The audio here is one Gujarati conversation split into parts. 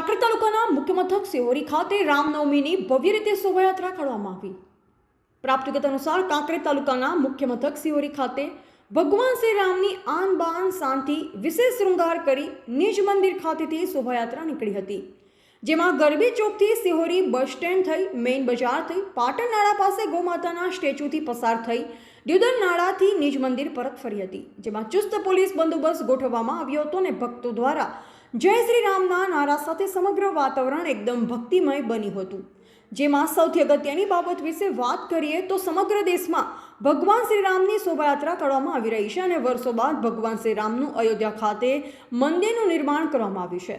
મથક સિહોરી ખાતે રામનવમીની ભવ્ય રીતે શોભાયાત્રા કાઢવામાં આવી. પ્રાપ્ત વિગત અનુસાર કાંકરી તાલુકાના મુખ્ય મથક સિહોરી ખાતે ભગવાન શ્રી રામની આન બાન શાંતિ વિશેષ શૃંગાર કરી નિજ મંદિર ખાતેથી શોભાયાત્રા નીકળી હતી. જેમાં ગરબી ચોકથી સિહોરી બસ સ્ટેન્ડ થઈ, મેઇન બજાર થઈ, પાટણ નાળા પાસે ગોમાતાના સ્ટેચ્યુથી પસાર થઈ, દ્યુદર નાળાથી નિજ મંદિર પરત ફરી હતી. જેમાં ચુસ્ત પોલીસ બંદોબસ્ત ગોઠવવામાં આવ્યો હતો અને ભક્તો દ્વારા જય શ્રી રામના નારા સાથે સમગ્ર વાતાવરણ એકદમ ભક્તિમય બન્યું હતું. જેમાં સૌથી અગત્યની બાબત વિશે વાત કરીએ તો સમગ્ર દેશમાં ભગવાન શ્રી રામની શોભાયાત્રા કરવામાં આવી રહી છે અને વર્ષો બાદ ભગવાન શ્રી રામનું અયોધ્યા ખાતે મંદિરનું નિર્માણ કરવામાં આવ્યું છે.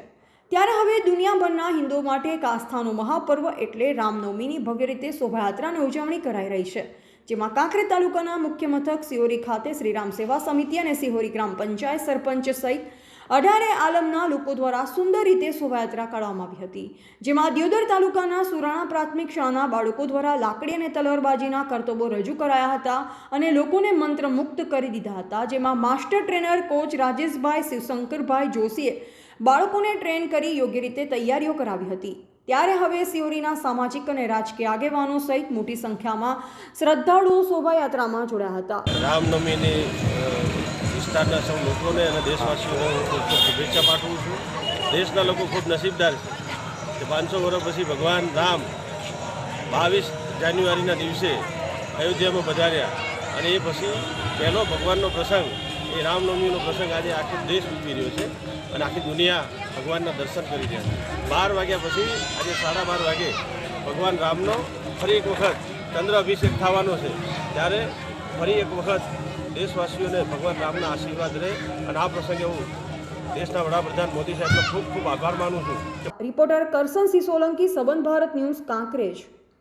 ત્યારે હવે દુનિયાભરના હિન્દુઓ માટે એક આસ્થાનું મહાપર્વ એટલે રામનવમીની ભવ્ય રીતે શોભાયાત્રાની ઉજવણી કરાઈ રહી છે. જેમાં કાંકરે તાલુકાના મુખ્ય મથક સિહોરી ખાતે શ્રીરામ સેવા સમિતિ અને સિહોરી ગ્રામ પંચાયત સરપંચ સહિત અઢારે આલમના લોકો દ્વારા સુંદર રીતે શોભાયાત્રા કાઢવામાં આવી હતી, જેમાં દિયોદર તાલુકાના સુરાણા પ્રાથમિક શાળાના બાળકો દ્વારા લાકડી અને તલવારબાજીના કરતબો રજૂ કરાયા હતા અને લોકોને મંત્રમુગ્ધ કરી દીધા હતા, જેમાં master trainer coach Rajeshbhai Shivshankarbhai જોશીએ બાળકોને ટ્રેન કરી યોગ્ય રીતે તૈયારીઓ કરાવી હતી. ત્યારે હવે સિયોરીના સામાજિક અને રાજકીય આગેવાનો સહિત મોટી સંખ્યામાં શ્રદ્ધાળુઓ શોભાયાત્રામાં જોડાયા હતા. રામનવમીની વિસ્તારના સૌ લોકોને અને દેશવાસીઓને હું ખૂબ ખૂબ શુભેચ્છા પાઠવું છું. દેશના લોકો ખૂબ નસીબદાર છે કે પાંચસો વર્ષ પછી ભગવાન રામ બાવીસ જાન્યુઆરીના દિવસે અયોધ્યામાં પધાર્યા અને એ પછી પહેલો ભગવાનનો પ્રસંગ, એ રામનવમીનો પ્રસંગ આજે આખો દેશ ઉજવી રહ્યો છે અને આખી દુનિયા ભગવાનના દર્શન કરી રહ્યા છે. બાર વાગ્યા પછી, આજે સાડા બાર વાગે ભગવાન રામનો ફરી એક વખત ચંદ્ર અભિષેક થવાનો છે. ત્યારે ફરી એક વખત દેશવાસીઓને ભગવાન રામના આશીર્વાદ રહે અને આ પ્રસંગે હું દેશના વડાપ્રધાન મોદી સાહેબનો ખૂબ ખૂબ આભાર માનું છું. રિપોર્ટર કરસન સિંહ સોલંકી સંબંધ ભારત ન્યૂઝ, કાંકરેજ.